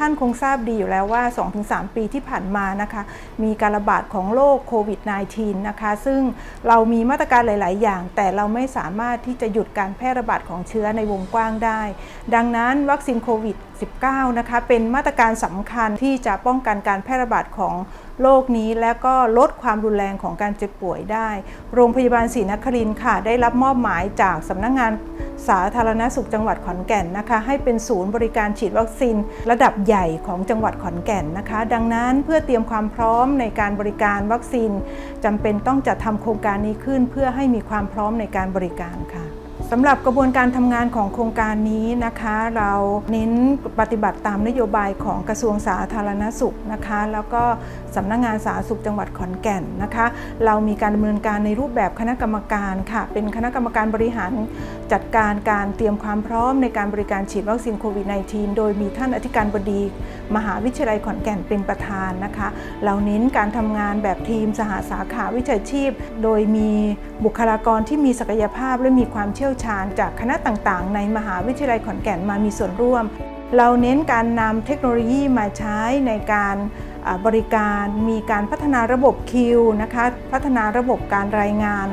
ท่านคงทราบดีอยู่แล้วว่า 2-3 ปีที่ผ่านมานะคะมีการระบาดของโรคโควิด -19 นะคะซึ่งเรามีมาตรการหลาย ๆ อย่าง แต่เราไม่สามารถที่จะหยุดการแพร่ระบาดของเชื้อในวงกว้างได้ ดังนั้นวัคซีนโควิด 19 นะคะเป็นมาตรการสำคัญที่จะป้องกันการแพร่ระบาดของโรคนี้และก็ลดความรุนแรงของการเจ็บป่วยได้ โรงพยาบาลศรีนครินทร์ค่ะ ได้รับมอบหมายจากสำนักงงาน สาธารณสุขจังหวัดขอนแก่นนะคะ ให้เป็นศูนย์บริการฉีดวัคซีนระดับใหญ่ของจังหวัดขอนแก่นนะคะ ดังนั้นเพื่อเตรียมความพร้อมในการบริการวัคซีนจำเป็นต้องจัดทำโครงการนี้ขึ้น เพื่อให้มีความพร้อมในการบริการค่ะ สำหรับกระบวนการทำงานของโครงการนี้นะคะ เราเน้นปฏิบัติตามนโยบายของกระทรวงสาธารณสุขนะคะ แล้วก็สำนักงานสาธารณสุขจังหวัดขอนแก่นนะคะ เรามีการดำเนินการในรูปแบบคณะกรรมการค่ะ เป็นคณะกรรมการบริหารจัดการการเตรียมความพร้อมในการบริการฉีดวัคซีนโควิด -19 โดยมีท่านอธิการบดี มหาวิทยาลัยขอนแก่นเป็นประธานนะคะ เราเน้นการทำงานแบบทีมสหสาขาวิชาชีพ โดยมีบุคลากรที่มีศักยภาพและมีความเชี่ยวชาญจากคณะต่างๆ ในมหาวิทยาลัยขอนแก่นมามีส่วนร่วม เราเน้นการนำเทคโนโลยีมาใช้ในการบริการมีการพัฒนาระบบคิวนะคะพัฒนาระบบการรายงาน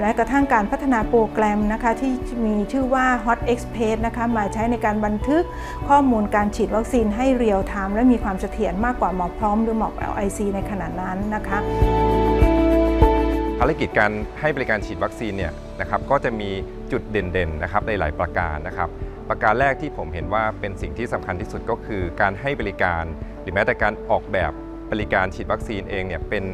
และกระทั่งการพัฒนาโปรแกรมนะคะที่มีชื่อว่า Hot Express นะคะมาใช้ในการบันทึกข้อมูลการฉีดวัคซีนให้เรียลไทม์และมีความเสถียรมากกว่าหมอพร้อมหรือหมอ LIC ในขณะนั้นนะคะารกิจการให้บริการฉีดวัคซีนเนี่ยนะครับก็จะมีจุดเด่นๆนะครับในหลายประการนะครับ ประการแรกที่ผมเห็นว่าเป็นสิ่งที่สำคัญที่สุดก็คือการให้บริการ หรือแม้แต่การออกแบบบริการฉีดวัคซีนเองเนี่ยเป็น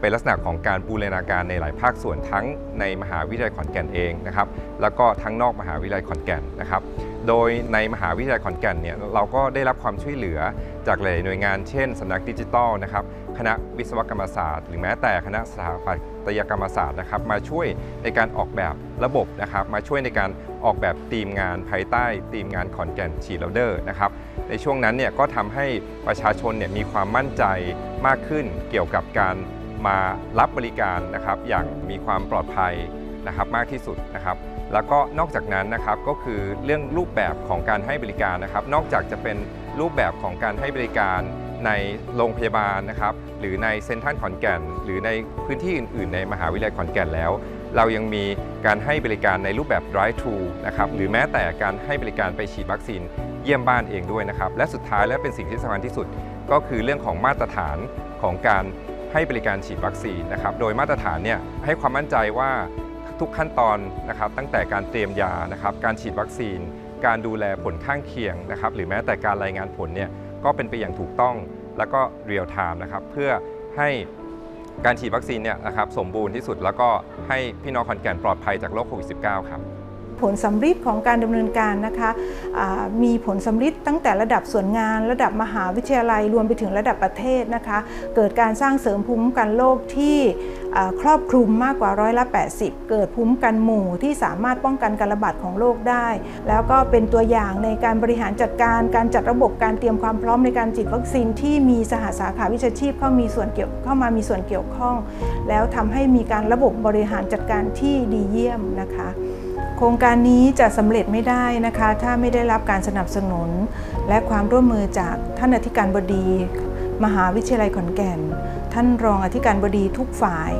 เป็นลักษณะของการบูรณาการในหลายภาคส่วนทั้งในมหาวิทยาลัยขอนแก่นเองนะครับแล้วก็ทั้งนอกมหาวิทยาลัยขอนแก่นนะครับ โดยในมหาวิทยาลัยขอนแก่นเนี่ยเราก็ได้รับความช่วยเหลือจากหลายหน่วยงานเช่นสำนักดิจิทัลนะครับคณะวิศวกรรมศาสตร์ หรือแม้แต่คณะสถาปัตยกรรมศาสตร์นะครับมาช่วยในการออกแบบระบบนะครับ มาช่วยในการออกแบบทีมงานภายใต้ทีมงานขอนแก่นฉีดแล้วเดอร์นะครับในช่วงนั้นเนี่ยก็ทำให้ประชาชนเนี่ยมีความมั่นใจมากขึ้นเกี่ยวกับการมารับบริการนะครับ อย่างมีความปลอดภัยนะครับมากที่สุดนะครับ แล้วก็นอกจากนั้นนะครับก็คือเรื่องรูปแบบของการให้บริการนะครับ นอกจากจะเป็นรูปแบบของการให้บริการในโรงพยาบาลนะครับ หรือในเซ็นทรัลขอนแก่น หรือในพื้นที่อื่น ๆ ในมหาวิทยาลัยขอนแก่นแล้ว เรายังมีการให้บริการในรูปแบบ drive thru นะครับหรือแม้แต่การให้บริการไปฉีดวัคซีนเยี่ยมบ้านเองด้วยนะครับและสุดท้ายและเป็นสิ่งที่สำคัญที่สุด ก็คือเรื่องของมาตรฐานของการให้บริการฉีดวัคซีนนะครับโดยมาตรฐานเนี่ยให้ความมั่นใจว่า ทุกขั้นตอนนะครับตั้งแต่การเตรียมยานะครับการฉีดวัคซีน การดูแลผลข้างเคียงนะครับหรือแม้แต่การรายงานผลเนี่ยก็เป็นไปอย่างถูกต้องแล้วก็เรียลไทม์นะครับเพื่อให้การฉีดวัคซีนเนี่ยนะครับสมบูรณ์ที่สุดแล้วก็ให้พี่น้องขอนแก่นปลอดภัยจากโรคโควิด -19 ครับ ผลสำลิดของการดำเนินการนะคะมีผลสำลิดตั้งแต่ระดับส่วนงาน ระดับมหาวิทยาลัยรวมไปถึงระดับประเทศนะคะเกิดการสร้างเสริมภูมิคุ้มกันโรคที่ครอบคลุมมากกว่าร้อยละ 80 เกิดภูมิกันหมู่ที่สามารถป้องกันการระบาดของโรคได้ แล้วก็เป็นตัวอย่างในการบริหารจัดการการจัดระบบการเตรียมความพร้อมในการฉีดวัคซีนที่มีสหสาขาวิชาชีพเข้ามีส่วนเกี่ยวเข้ามามีส่วนเกี่ยวข้อง แล้วทำให้มีการระบบบริหารจัดการที่ดีเยี่ยมนะคะ โครงการนี้จะสำเร็จไม่ได้นะคะ ถ้าไม่ได้รับการสนับสนุน และความร่วมมือจากท่านอธิการบดี มหาวิทยาลัยขอนแก่น ท่านรองอธิการบดีทุกฝ่าย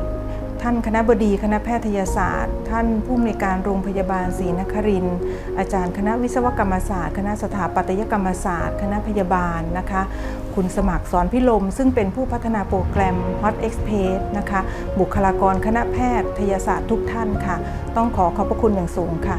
ท่านคณะบดีคณะแพทยศาสตร์ ท่านผู้อำนวยการโรงพยาบาลศรีนครินทร์อาจารย์คณะวิศวกรรมศาสตร์ คณะสถาปัตยกรรมศาสตร์ คณะพยาบาลนะคะ คุณสมัครสอนพิลม ซึ่งเป็นผู้พัฒนาโปรแกรม Hot Express นะคะ บุคลากรคณะแพทยศาสตร์ทุกท่านค่ะ ต้องขอขอบพระคุณอย่างสูงค่ะ